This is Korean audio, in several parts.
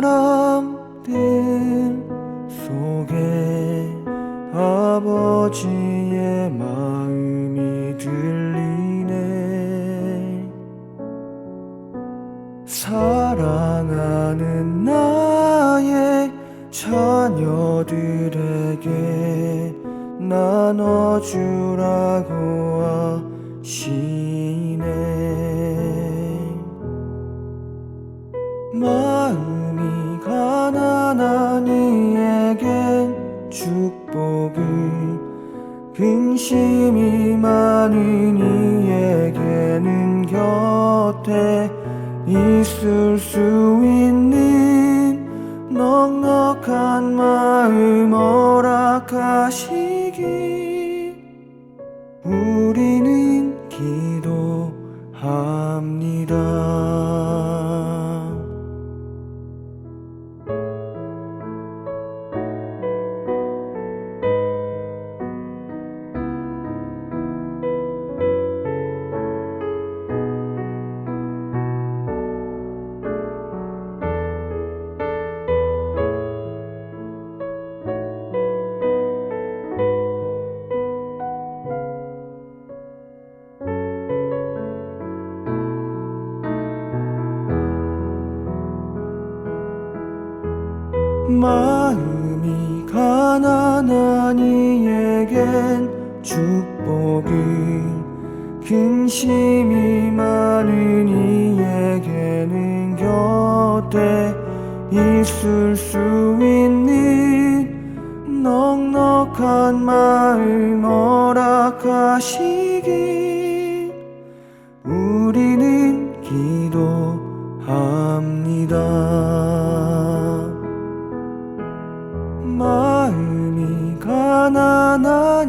사람들 속에 아버지의 마음이 들리네. 사랑하는 나의 자녀들에게 나눠주라고 하시 마음이 가난한 이에겐 축복을 근심이 많은 이에게는 곁에 있을 수 있는 넉넉한 마음 허락하시기. 우리는 마음이 가난한 이에겐 축복을 근심이 많은 이에게는 곁에 있을 수 있는 넉넉한 마음 허락하시기 우리는 기도합니다.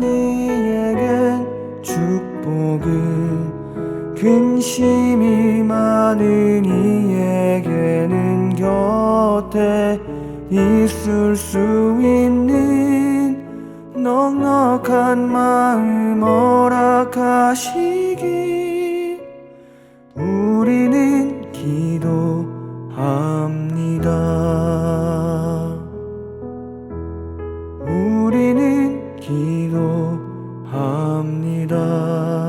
이에겐 축복을 근심이 많은 이에게는 곁에 있을 수 있는 넉넉한 마음 허락하시기 기도합니다.